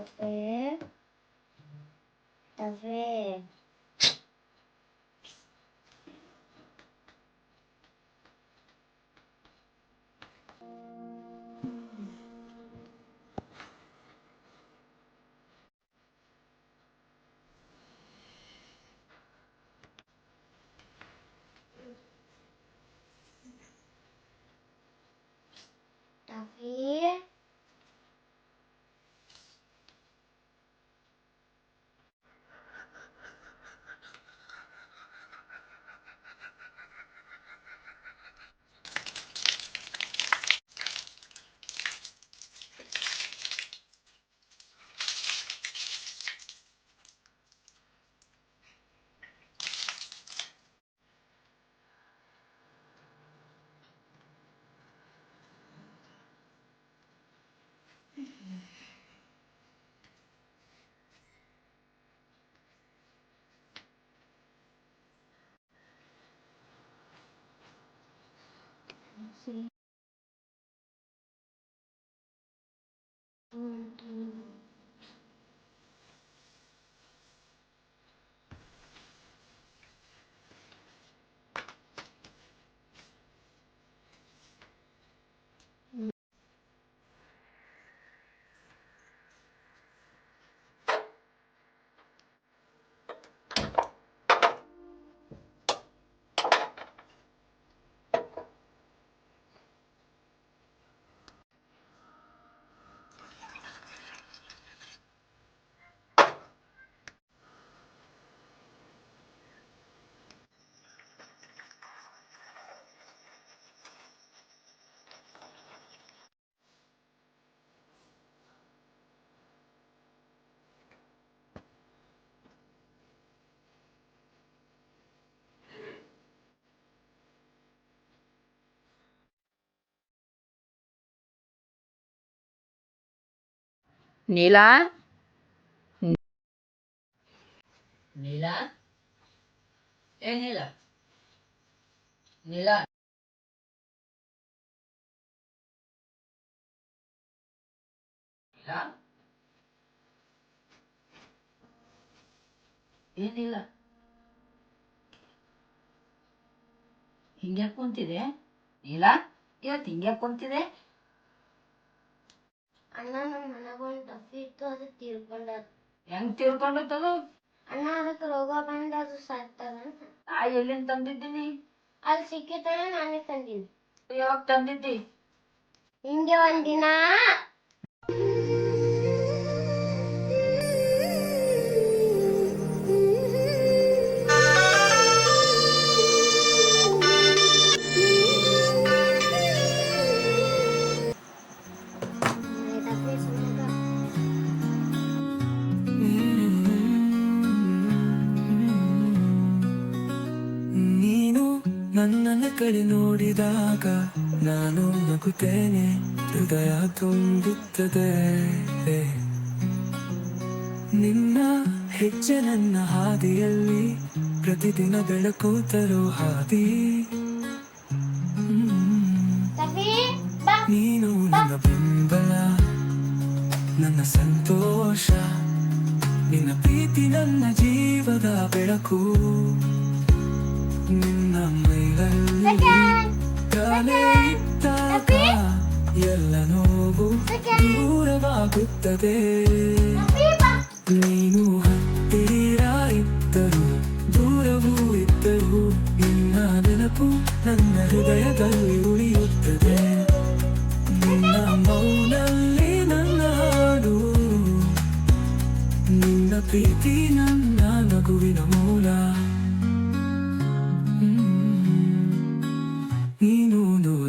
W W David. Neela Neela ಏ ನೀಲ ನೀಲಾ ನೀಲಾ? ಏನಿಲ್ಲ ಹಿಂಗ್ಯಾಕ್ ಕುಂತಿದೆ ನೀಲಾ ಇವತ್ತು ಹಿಂಗ್ಯಾಕ್ ಕುಂತಿದೆ ಅಣ್ಣ ನಮ್ಮ ಮನೆಗೆ ಒಂದು ಟಫಿ ಇತ್ತು ಅದು ತೀರ್ಕೊಂಡದ ಹೆಂಗ್ ತಿಳ್ಕೊಂಡತ್ತದು ಅಣ್ಣ ಅದಕ್ಕೆ ರೋಗ ಬಂದ ಅದು ಸಾಯ್ತದ ಆ ಎಲ್ಲಿಂದ ತಂದಿದ್ದೀನಿ? ಅಲ್ಲಿ ಸಿಕ್ಕಿತನ ನಾನೇ ತಂದೀನಿ ಯಾವಾಗ ತಂದಿದ್ದಿ? ಹಿಂಗೆ ಒಂದಿನ ನನ್ನನ್ನ ಕಡೆ ನೋಡಿದಾಗ ನಾನು ನಗುತ್ತೇನೆ. ಹೃದಯ ತುಂಬುತ್ತದೆ. ನಿನ್ನ ಹೆಜ್ಜೆ ನನ್ನ ಹಾದಿಯಲ್ಲಿ ಪ್ರತಿದಿನ ಬೆಳಕು ತರೋ ಹಾದಿ ನೀನು ನನ್ನ ಬೆಂಬಲ ನನ್ನ ಸಂತೋಷ ನಿನ್ನ ಪ್ರೀತಿ ನನ್ನ ಜೀವದ ಬೆಳಕು. ಇದ್ದಾಗ ಎಲ್ಲ ನೋವು ದೂರವಾಗುತ್ತದೆ ನೀನು ಹತ್ತಿರ ಇದ್ದರು ದೂರವೂ ಇದ್ದರು ನಿನ್ನ ನೆನಪು ನನ್ನ ಹೃದಯದಲ್ಲಿ ಉಳಿಯುತ್ತದೆ ನಿನ್ನ ಮೌನಲ್ಲಿ ನನ್ನ ಹಾಡು ನಿನ್ನ ಪ್ರೀತಿ ನನ್ನ ನಗುವಿನ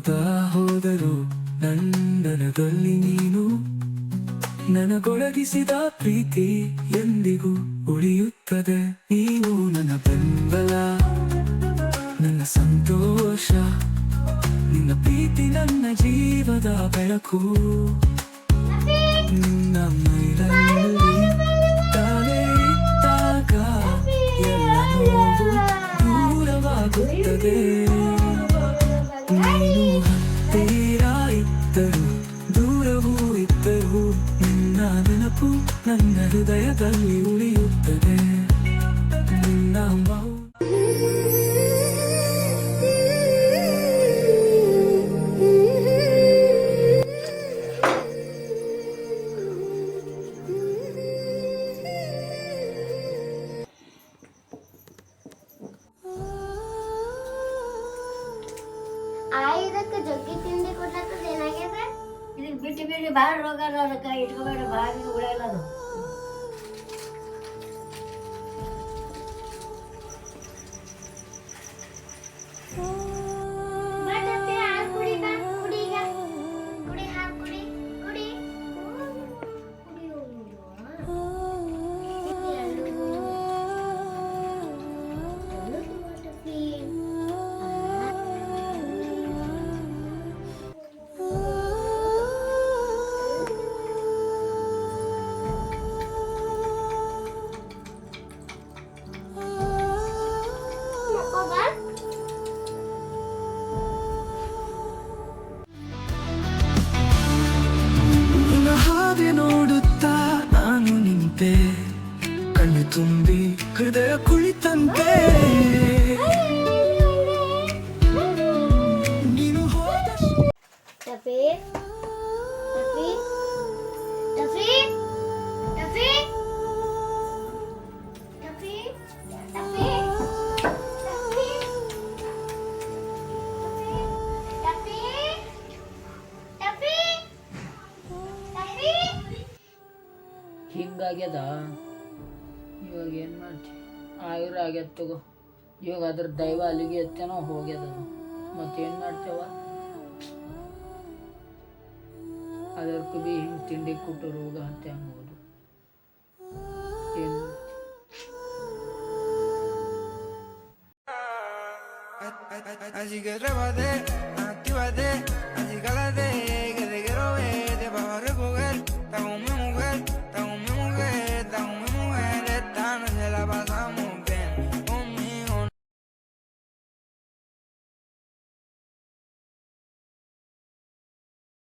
ನೀನು ಹೋದರು ನಂದನದಲ್ಲಿ ನೀನು ನನಗೊಳಗಿಸಿದ ಪ್ರೀತಿ ಎಂದಿಗೂ ಉಳಿಯುತ್ತದೆ. ನೀವು ನನ್ನ ಬೆಂಬಲ, ನನ್ನ ಸಂತೋಷ, ನಿನ್ನ ಪ್ರೀತಿ, ನನ್ನ ಜೀವದ ಬೆಳಕು. ನಿನ್ನ ಮೈಲಲ್ಲಿ ತಾನೇ ಇದ್ದಾಗ ಎಲ್ಲ ನೋವು ದೂರವಾಗುತ್ತದೆ. ನೀನು ಹತ್ತಿರ ಇದ್ದರು ದೂರವೂ ಇದ್ದೆವು ನಿನ್ನ ನೆನಪು ನನ್ನ ಹೃದಯದಲ್ಲಿ ಬಾರಿ ರೋಗ ಇಟ್ಕೋಬೇಡ ಬಾವಿ ಉಳ ಇಲ್ಲ ಅದು. Tafik Tafik Tafik Tafik ಹಿಂಗಾಗ್ಯದ? ಇವಾಗ ಏನು ಮಾಡ್ತಿ? ಆಗಿರೋ ಆಗ್ಯದ ತಗೋ. ಇವಾಗ ಅದ್ರ ದೈವ ಅಲ್ಲಿಗೆ ಎತ್ತೇನೋ ಹೋಗ್ಯದ. ಮತ್ತೇನು ಮಾಡ್ತೇವ? அதற்கு வேயும் ತಿಂಡಿ ಕೊಟ್ಟರು ಎಂಬುದು Así que atrévate, actívate